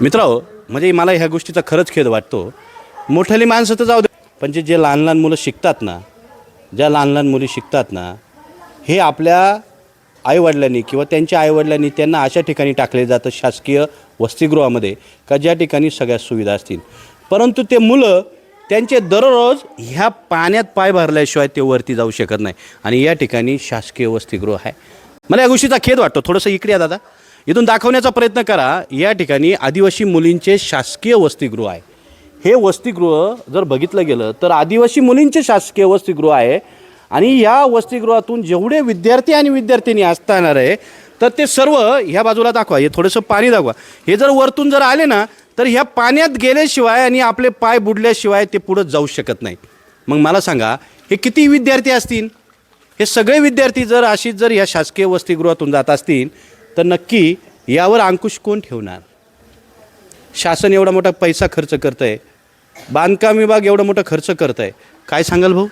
मित्रांनो म्हणजे मला ह्या गोष्टीचा खरंच खेद वाटतो. मोठ्याली माणसं तर जाऊ दे. पण जे जे लहान लहान मुलं शिकतात ना ज्या लहान लहान मुली शिकतात ना हे आपल्या आईवडिलांनी किंवा त्यांच्या आईवडिलांनी त्यांना अशा ठिकाणी टाकले जातं शासकीय वसतिगृहामध्ये का ज्या ठिकाणी सगळ्या सुविधा असतील. परंतु ते मुलं त्यांचे दररोज ह्या पाण्यात पाय भरल्याशिवाय ते वरती जाऊ शकत नाही. आणि या ठिकाणी शासकीय वसतिगृह आहे. मला या गोष्टीचा खेद वाटतो. थोडंसं इकडे या दादा. इथून दाखवण्याचा प्रयत्न करा. या ठिकाणी आदिवासी मुलींचे शासकीय वसतिगृह आहे. हे वसतिगृह जर बघितलं गेलं तर आदिवासी मुलींचे शासकीय वसतिगृह आहे. आणि ह्या वसतिगृहातून जेवढे विद्यार्थी आणि विद्यार्थिनी असणार आहे तर ते सर्व ह्या बाजूला दाखवा. हे थोडंसं पाणी दाखवा. हे जर वरतून जर आले ना तर ह्या पाण्यात गेल्याशिवाय आणि आपले पाय बुडल्याशिवाय ते पुढं जाऊ शकत नाही. मग मला सांगा हे किती विद्यार्थी असतील? हे सगळे विद्यार्थी जर अशीच जर या शासकीय वसतिगृहातून जात असतील तर नक्की यावर अंकुश कोण ठेवणार? शासन एवढा मोठा पैसा खर्च करत आहे बांधकाम विभाग एवढा मोठा खर्च करत आहे काय सांगाल भाऊ?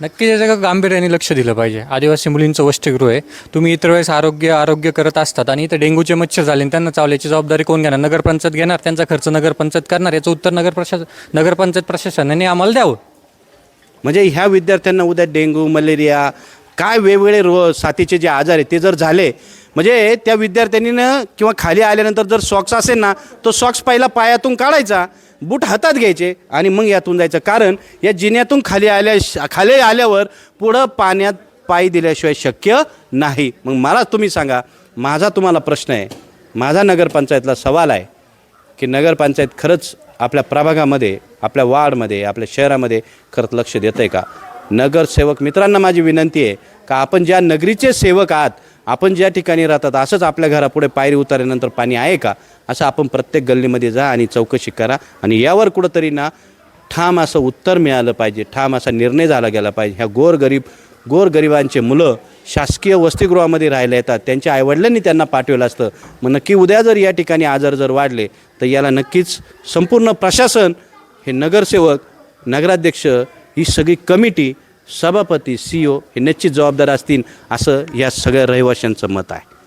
नक्की त्याचं गांभीर्याने लक्ष दिलं पाहिजे. आदिवासी मुलींचं वसतिगृह आहे. तुम्ही इतर वेळेस आरोग्य आरोग्य करत असतात आणि इथं डेंग्यूचे मच्छर झाले आणि त्यांना चावल्याची जबाबदारी कोण घेणार? नगरपंचायत घेणार? त्यांचा खर्च नगरपंचायत करणार? याचं उत्तर नगर प्रशासन नगरपंचायत प्रशासनाने आम्हाला द्यावं. म्हणजे ह्या विद्यार्थ्यांना उद्या डेंग्यू मलेरिया काय वेगवेगळे रो साथीचे जे आजार आहेत ते जर झाले म्हणजे त्या विद्यार्थ्यांनीनं किंवा खाली आल्यानंतर जर सॉक्स असेल ना तो सॉक्स पहिला पायातून काढायचा बूट हातात घ्यायचे आणि मग यातून जायचं. कारण या जिन्यातून खाली आल्या खाली आल्यावर पुढं पाण्यात पाय दिल्याशिवाय शक्य नाही. मग मला तुम्ही सांगा माझा तुम्हाला प्रश्न आहे. माझा नगरपंचायतला सवाल आहे की नगरपंचायत खरंच आपल्या प्रभागामध्ये आपल्या वार्डमध्ये आपल्या शहरामध्ये खरंच लक्ष देतं आहे का? नगरसेवक मित्रांना माझी विनंती आहे का आपण ज्या नगरीचे सेवक आहात आपण ज्या ठिकाणी राहतात असंच आपल्या घरापुढे पायरी उतारल्यानंतर पाणी आहे का? असं आपण प्रत्येक गल्लीमध्ये जा आणि चौकशी करा आणि यावर कुठंतरी ना ठाम असं उत्तर मिळालं पाहिजे ठाम असा निर्णय झाला गेला पाहिजे. ह्या गोरगरीब गोरगरिबांचे मुलं शासकीय वसतिगृहामध्ये राहायला येतात त्यांच्या आईवडिलांनी त्यांना पाठवलं असतं. मग नक्की उद्या जर या ठिकाणी आजार जर वाढले तर याला नक्कीच संपूर्ण प्रशासन हे नगरसेवक नगराध्यक्ष ही सगळी कमिटी सभापती सी ओ हे निश्चित जबाबदार असतील असं या सगळ्या रहिवाशांचं मत आहे.